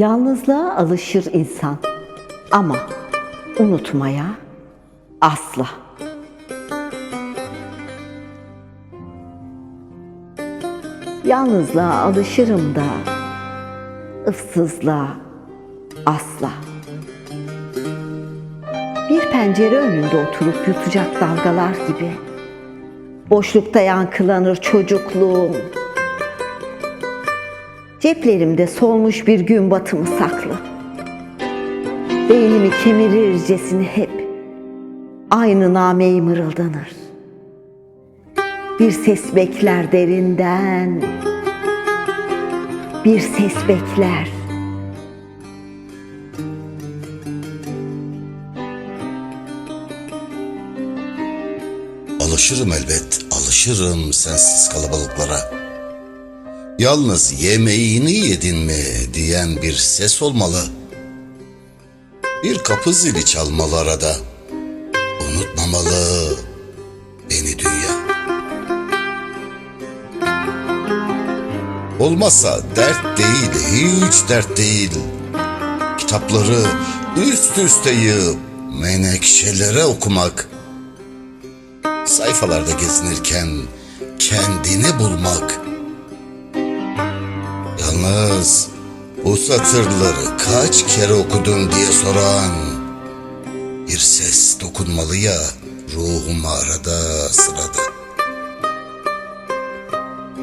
Yalnızlığa alışır insan ama unutmaya asla. Yalnızlığa alışırım da ıssızlığa asla. Bir pencere önünde oturup yutacak dalgalar gibi boşlukta yankılanır çocukluğum. Ceplerimde solmuş bir gün batımı saklı. Beynimi kemirircesine hep aynı nameyi mırıldanır. Bir ses bekler derinden, bir ses bekler. Alışırım elbet, alışırım sensiz kalabalıklara. Yalnız yemeğini yedin mi diyen bir ses olmalı. Bir kapı zili çalmalı arada. Unutmamalı beni dünya. Olmazsa dert değil, hiç dert değil. Kitapları üst üste yığıp menekşelere okumak sayfalarda gezinirken kendini bulmak. Yalnız bu satırları kaç kere okudun diye soran bir ses dokunmalı ya ruhuma arada sırada.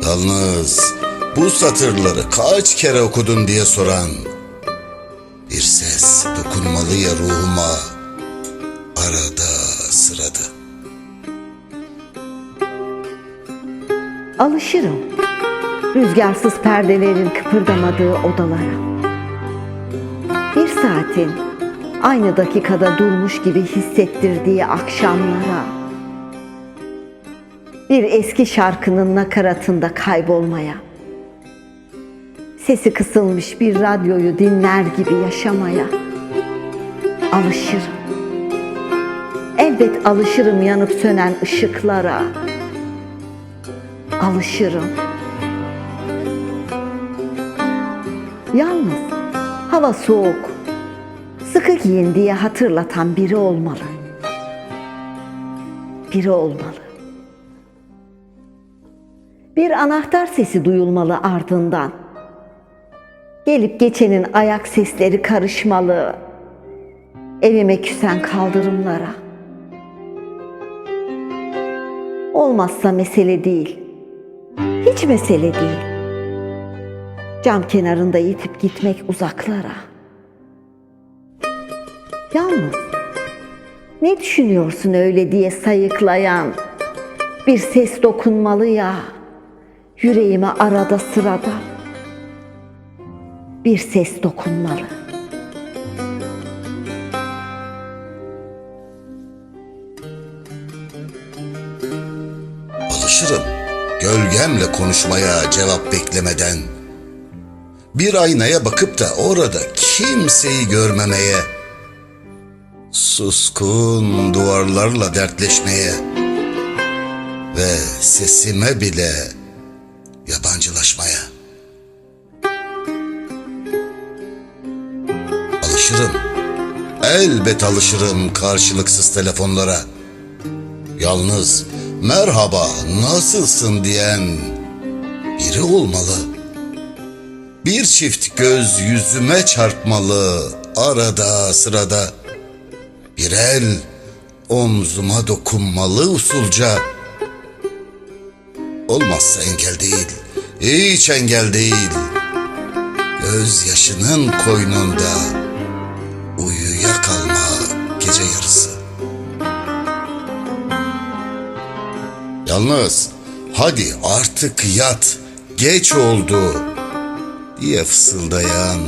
Yalnız bu satırları kaç kere okudun diye soran bir ses dokunmalı ya ruhuma arada sırada. Alışırım rüzgarsız perdelerin kıpırdamadığı odalara. Bir saatin aynı dakikada durmuş gibi hissettirdiği akşamlara. Bir eski şarkının nakaratında kaybolmaya. Sesi kısılmış bir radyoyu dinler gibi yaşamaya. Alışırım. Elbet alışırım yanıp sönen ışıklara alışırım. Yalnız hava soğuk, sıkı giyin diye hatırlatan biri olmalı. Biri olmalı. Bir anahtar sesi duyulmalı ardından. Gelip geçenin ayak sesleri karışmalı. Evime küsen kaldırımlara. Olmazsa mesele değil. Hiç mesele değil. Cam kenarında yitip gitmek uzaklara. Yalnız ne düşünüyorsun öyle diye sayıklayan bir ses dokunmalı ya yüreğime arada sırada. Bir ses dokunmalı. Alışırım gölgemle konuşmaya cevap beklemeden. Bir aynaya bakıp da orada kimseyi görmemeye. Suskun duvarlarla dertleşmeye. Ve sesime bile yabancılaşmaya. Alışırım. Elbet alışırım karşılıksız telefonlara. Yalnız merhaba nasılsın diyen biri olmalı. Bir çift göz yüzüme çarpmalı arada sırada. Bir el omzuma dokunmalı usulca. Olmazsa engel değil, hiç engel değil. Göz yaşının koynunda uyuya kalma gece yarısı. Yalnız hadi artık yat geç oldu diye fısıldayan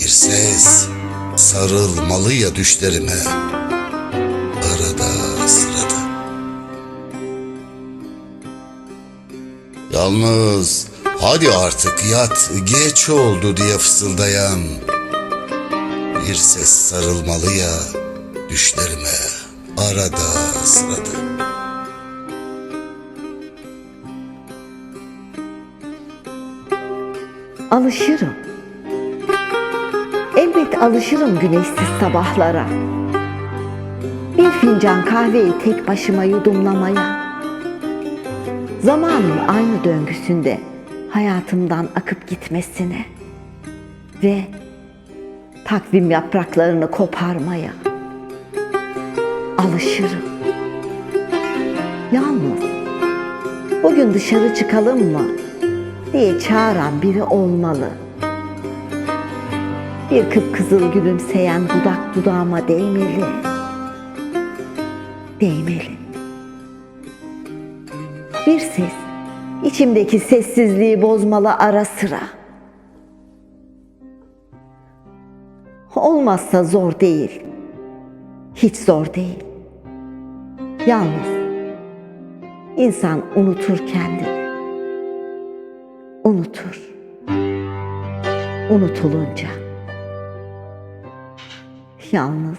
bir ses sarılmalı ya düşlerime arada sırada. Yalnız hadi artık yat geç oldu diye fısıldayan bir ses sarılmalı ya düşlerime arada sırada. Alışırım. Elbet alışırım güneşsiz sabahlara. Bir fincan kahveyi tek başıma yudumlamaya. Zamanın aynı döngüsünde hayatımdan akıp gitmesine ve takvim yapraklarını koparmaya alışırım. Yalnız bugün dışarı çıkalım mı diye çağıran biri olmalı. Bir kıpkızıl gülümseyen dudak dudağıma değmeli. Değmeli. Bir ses içimdeki sessizliği bozmalı ara sıra. Olmazsa zor değil. Hiç zor değil. Yalnız insan unutur kendini. Unutur. Unutulunca. Yalnız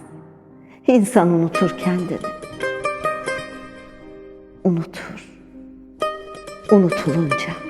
insan unutur kendini. Unutur. Unutulunca.